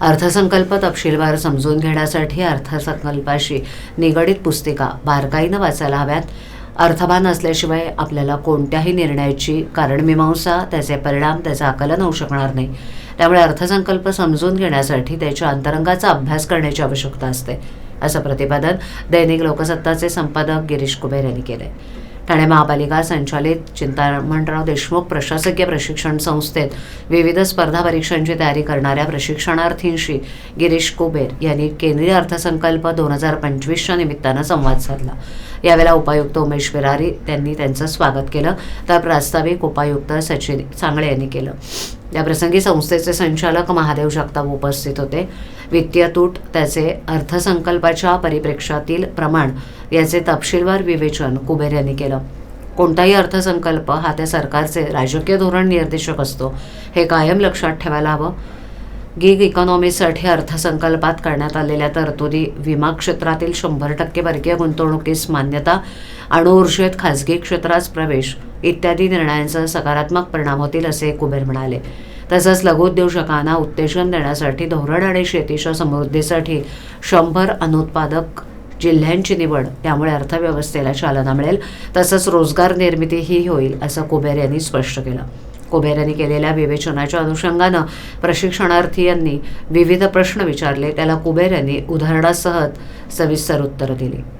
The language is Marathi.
अर्थसंकल्प तपशीलवार समजून घेण्यासाठी अर्थसंकल्पाशी निगडीत पुस्तिका बारकाईनं वाचायला हव्यात. अर्थभान असल्याशिवाय आपल्याला कोणत्याही निर्णयाची कारणमीमांसा त्याचे परिणाम त्याचं आकलन होऊ शकणार नाही. त्यामुळे अर्थसंकल्प समजून घेण्यासाठी त्याच्या अंतरंगाचा अभ्यास करण्याची आवश्यकता असते असं प्रतिपादन दैनिक लोकसत्ताचे संपादक गिरीश कुबेर यांनी केलंय. ठाणे महापालिका संचालित चिंतामणराव देशमुख प्रशासकीय प्रशिक्षण संस्थेत विविध स्पर्धा परीक्षांची तयारी करणाऱ्या प्रशिक्षणार्थींशी गिरीश कुबेर यांनी केंद्रीय अर्थसंकल्प दोन हजार पंचवीसच्या निमित्तानं संवाद साधला. यावेळेला उपायुक्त उमेश विरारी त्यांनी त्यांचं स्वागत केलं तर प्रास्ताविक उपायुक्त सचिन सांगळे यांनी केलं. याप्रसंगी संस्थेचे संचालक महादेव जगताप उपस्थित होते. वित्तीय तूट त्याचे अर्थसंकल्पाच्या परिप्रेक्षातील प्रमाण याचे तपशीलवार विवेचन कुबेर यांनी केलं. कोणताही अर्थसंकल्प हा त्या सरकारचे राजकीय धोरण निर्देशक असतो हे कायम लक्षात ठेवायला हवं. गिग इकॉनॉमीसाठी अर्थसंकल्पात करण्यात आलेल्या तरतुदी विमा क्षेत्रातील शंभर टक्के परकीय गुंतवणुकीस मान्यता अणुऊर्जेत खाजगी क्षेत्रास प्रवेश इत्यादी निर्णयांचा सकारात्मक परिणाम होतील असे कुबेर म्हणाले. तसंच लघुउद्योजकांना उत्तेजन देण्यासाठी धोरण आणि शेतीच्या समृद्धीसाठी शंभर अनुत्पादक जिल्ह्यांची निवड त्यामुळे अर्थव्यवस्थेला चालना मिळेल तसंच रोजगार निर्मितीही होईल असं कुबेर यांनी स्पष्ट केलं. कुबेर यांनी केलेल्या विवेचनाच्या अनुषंगानं प्रशिक्षणार्थी यांनी विविध प्रश्न विचारले. त्याला कुबेर यांनी उदाहरणासह सविस्तर उत्तरं दिली.